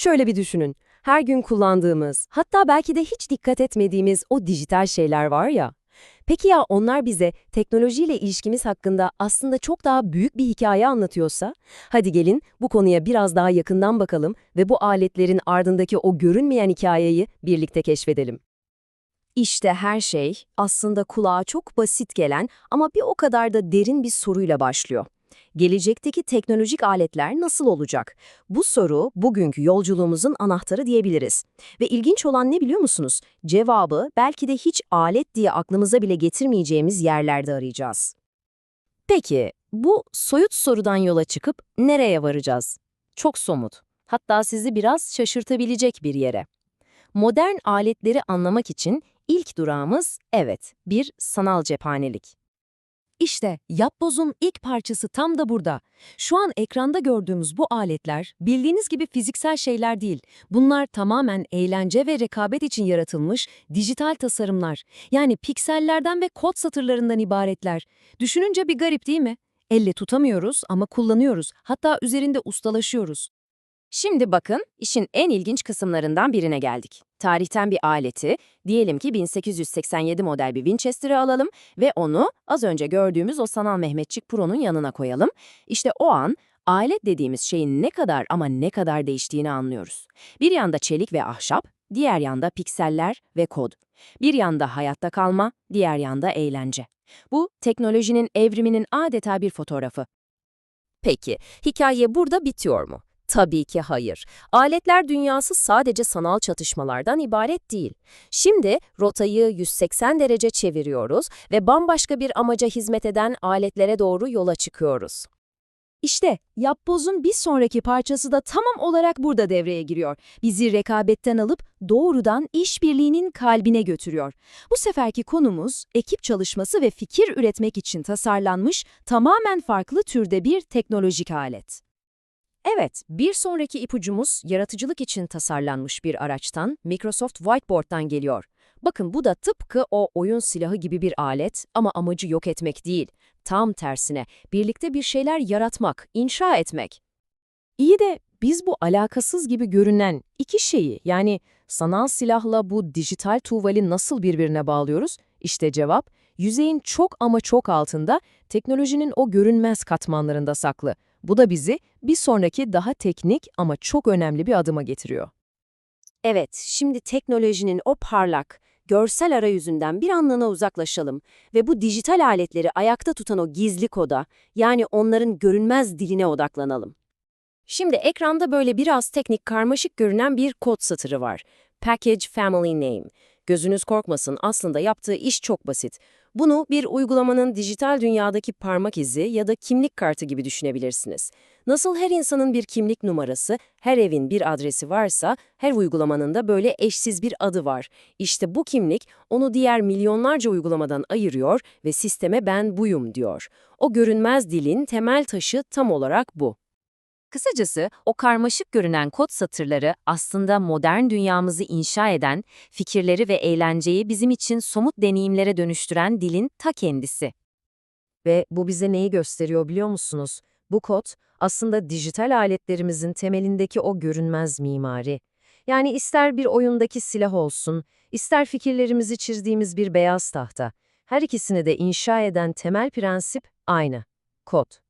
Şöyle bir düşünün. Her gün kullandığımız, hatta belki de hiç dikkat etmediğimiz o dijital şeyler var ya. Peki ya onlar bize teknolojiyle ilişkimiz hakkında aslında çok daha büyük bir hikaye anlatıyorsa? Hadi gelin bu konuya biraz daha yakından bakalım ve bu aletlerin ardındaki o görünmeyen hikayeyi birlikte keşfedelim. İşte her şey aslında kulağa çok basit gelen ama bir o kadar da derin bir soruyla başlıyor. Gelecekteki teknolojik aletler nasıl olacak? Bu soru bugünkü yolculuğumuzun anahtarı diyebiliriz. Ve ilginç olan ne biliyor musunuz? Cevabı belki de hiç alet diye aklımıza bile getirmeyeceğimiz yerlerde arayacağız. Peki, bu soyut sorudan yola çıkıp nereye varacağız? Çok somut. Hatta sizi biraz şaşırtabilecek bir yere. Modern aletleri anlamak için ilk durağımız evet, bir sanal cephanelik. İşte yapbozun ilk parçası tam da burada. Şu an ekranda gördüğümüz bu aletler bildiğiniz gibi fiziksel şeyler değil. Bunlar tamamen eğlence ve rekabet için yaratılmış dijital tasarımlar. Yani piksellerden ve kod satırlarından ibaretler. Düşününce bir garip değil mi? Elle tutamıyoruz ama kullanıyoruz. Hatta üzerinde ustalaşıyoruz. Şimdi bakın, işin en ilginç kısımlarından birine geldik. Tarihten bir aleti, diyelim ki 1887 model bir Winchester'ı alalım ve onu az önce gördüğümüz o sanal Mehmetçik Pro'nun yanına koyalım. İşte o an alet dediğimiz şeyin ne kadar ama ne kadar değiştiğini anlıyoruz. Bir yanda çelik ve ahşap, diğer yanda pikseller ve kod. Bir yanda hayatta kalma, diğer yanda eğlence. Bu, teknolojinin evriminin adeta bir fotoğrafı. Peki, hikaye burada bitiyor mu? Tabii ki hayır. Aletler dünyası sadece sanal çatışmalardan ibaret değil. Şimdi rotayı 180 derece çeviriyoruz ve bambaşka bir amaca hizmet eden aletlere doğru yola çıkıyoruz. İşte yapbozun bir sonraki parçası da tamam olarak burada devreye giriyor. Bizi rekabetten alıp doğrudan işbirliğinin kalbine götürüyor. Bu seferki konumuz ekip çalışması ve fikir üretmek için tasarlanmış tamamen farklı türde bir teknolojik alet. Evet, bir sonraki ipucumuz yaratıcılık için tasarlanmış bir araçtan, Microsoft Whiteboard'dan geliyor. Bakın bu da tıpkı o oyun silahı gibi bir alet ama amacı yok etmek değil. Tam tersine, birlikte bir şeyler yaratmak, inşa etmek. İyi de biz bu alakasız gibi görünen iki şeyi yani sanal silahla bu dijital tuvali nasıl birbirine bağlıyoruz? İşte cevap, yüzeyin çok ama çok altında teknolojinin o görünmez katmanlarında saklı. Bu da bizi bir sonraki daha teknik ama çok önemli bir adıma getiriyor. Evet, şimdi teknolojinin o parlak, görsel arayüzünden bir anlığına uzaklaşalım ve bu dijital aletleri ayakta tutan o gizli koda, yani onların görünmez diline odaklanalım. Şimdi ekranda böyle biraz teknik karmaşık görünen bir kod satırı var. Package Family Name. Gözünüz korkmasın, aslında yaptığı iş çok basit. Bunu bir uygulamanın dijital dünyadaki parmak izi ya da kimlik kartı gibi düşünebilirsiniz. Nasıl her insanın bir kimlik numarası, her evin bir adresi varsa, her uygulamanın da böyle eşsiz bir adı var. İşte bu kimlik onu diğer milyonlarca uygulamadan ayırıyor ve sisteme ben buyum diyor. O görünmez dilin temel taşı tam olarak bu. Kısacası o karmaşık görünen kod satırları aslında modern dünyamızı inşa eden, fikirleri ve eğlenceyi bizim için somut deneyimlere dönüştüren dilin ta kendisi. Ve bu bize neyi gösteriyor biliyor musunuz? Bu kod aslında dijital aletlerimizin temelindeki o görünmez mimari. Yani ister bir oyundaki silah olsun, ister fikirlerimizi çizdiğimiz bir beyaz tahta. Her ikisini de inşa eden temel prensip aynı. Kod.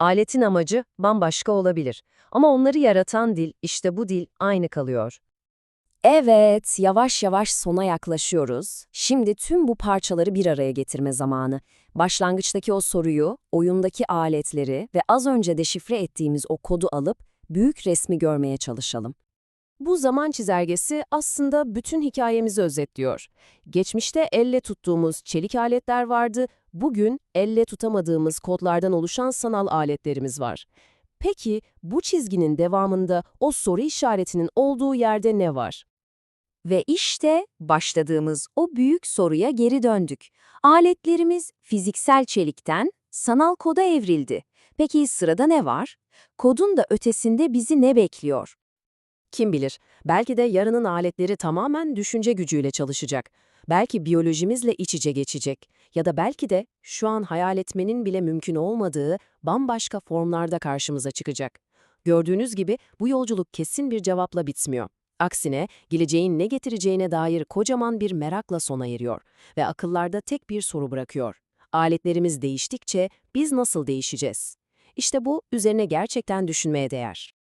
Aletin amacı bambaşka olabilir ama onları yaratan dil, işte bu dil aynı kalıyor. Evet, yavaş yavaş sona yaklaşıyoruz. Şimdi tüm bu parçaları bir araya getirme zamanı. Başlangıçtaki o soruyu, oyundaki aletleri ve az önce deşifre ettiğimiz o kodu alıp büyük resmi görmeye çalışalım. Bu zaman çizelgesi aslında bütün hikayemizi özetliyor. Geçmişte elle tuttuğumuz çelik aletler vardı, bugün elle tutamadığımız kodlardan oluşan sanal aletlerimiz var. Peki bu çizginin devamında o soru işaretinin olduğu yerde ne var? Ve işte başladığımız o büyük soruya geri döndük. Aletlerimiz fiziksel çelikten sanal koda evrildi. Peki sırada ne var? Kodun da ötesinde bizi ne bekliyor? Kim bilir, belki de yarının aletleri tamamen düşünce gücüyle çalışacak. Belki biyolojimizle iç içe geçecek. Ya da belki de şu an hayal etmenin bile mümkün olmadığı bambaşka formlarda karşımıza çıkacak. Gördüğünüz gibi bu yolculuk kesin bir cevapla bitmiyor. Aksine geleceğin ne getireceğine dair kocaman bir merakla sona eriyor ve akıllarda tek bir soru bırakıyor. Aletlerimiz değiştikçe biz nasıl değişeceğiz? İşte bu üzerine gerçekten düşünmeye değer.